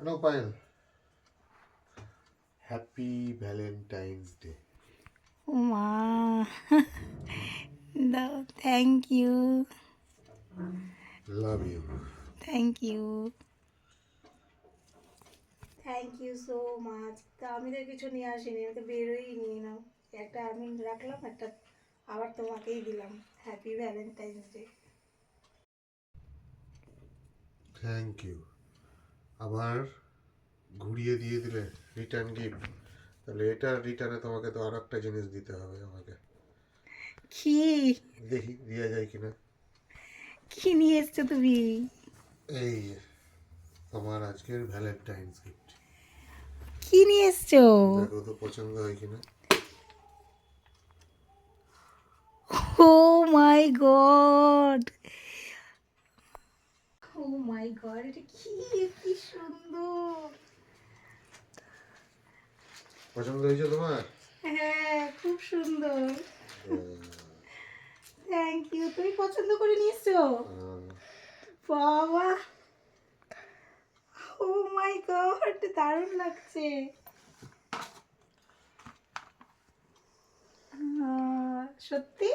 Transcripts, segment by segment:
No, Payal. Happy Valentine's Day. ও মা দাও thank you Love you. Thank you thank you so much তা আমি তো কিছু নিয়ে আসিনি আমি তো বেরোই নিয়ে নাও একটা আমি রাখলাম একটা আবার তোমাকেই দিলাম. Happy Valentine's day thank you আবার ঘুরিয়ে দিয়ে দিলে রিটার্ন গিফট তাহলে এটার রিটার্নে তোমাকে তো আর একটা জিনিস দিতে হবে আমাকে। কি? দেখি দেওয়া যায় কিনা। কি নিয়ে এসছো তুমি? এই তোমার আজকের ভ্যালেন্টাইন্স গিফট কি নিয়ে এসছো? দেখো তো পছন্দ হয় কিনা। ও মাই গড মাই গড এটা কি কি সুন্দর। পছন্দ হয়েছে তোমার? হ্যাঁ খুব সুন্দর। থ্যাংক ইউ তুমি পছন্দ করে নিয়েছো? বাবা। ও মাই গড দারুণ লাগছে। সত্যি?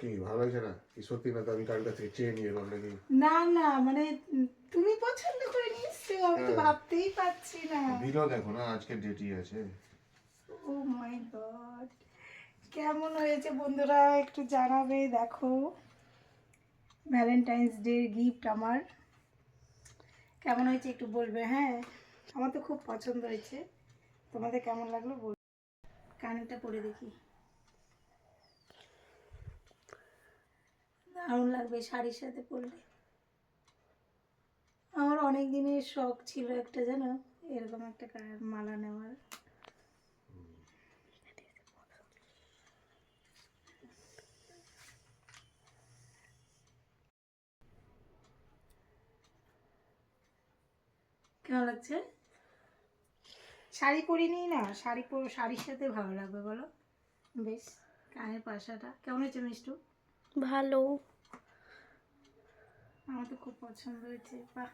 কি ভালো হয়েছে না? কি সত্যি না তো আমি কার কাছ চেয়ে নিয়ে এলাম নাকি? না না মানে তুমি পছন্দ করে নিয়েছো আমি তো হ্যাঁ। ভাবতেই পারছি না। দিলও দেখো না আজকে ডেটই আছে। ও মাই গড কেমন হয়েছে বন্ধুরা? একটু জানাবে দেখো। ভ্যালেন্টাইন্স ডে গিফট আমার। কেমন হয়েছে একটু বলবে হ্যাঁ? আমার তো খুব পছন্দ হয়েছে। তোমাদের কেমন লাগল বল কানেরটা পরে দেখি। দারুণ লাগবে শাড়ির সাথে পরলে? আমার অনেক দিনের শখ ছিল একটা, জানো? এরকম একটা মালা নেওয়ার। কেমন লাগছে? শাড়ি পরিনি না, শাড়ি পর, শাড়ির সাথে ভালো লাগবে, বলো? বেশ কানের পাশাটা। কেমন হয়েছে মিষ্টু? ভালো। আমার তো খুব পছন্দ হয়েছে। বাহ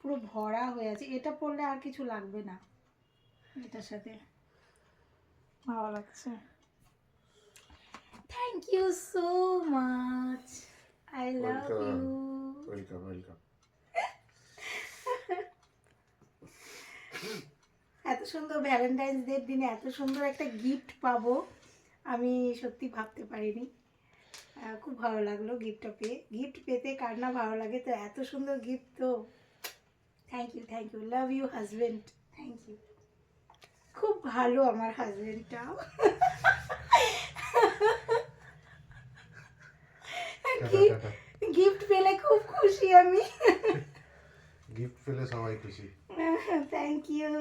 পুরো ভরা হয়ে আছে। এটা পরলে আর কিছু লাগবে না এটার সাথে। ভালো লাগছে। Thank you so much I love you welcome welcome এত সুন্দর ভ্যালেন্টাইন্স ডের দিনে এত সুন্দর একটা গিফট পাবো আমি সত্যি ভাবতে পারিনি। খুব ভালো লাগল গিফটটা পেয়ে। গিফট পেতে কার না ভালো লাগে তো এত সুন্দর গিফট তো। Thank you thank you love you husband thank you খুব ভালো আমার হাজবেন্ডটাও গিফট পেলে খুব খুশি আমি। গিফট পেলে সবাই খুশি। Thank you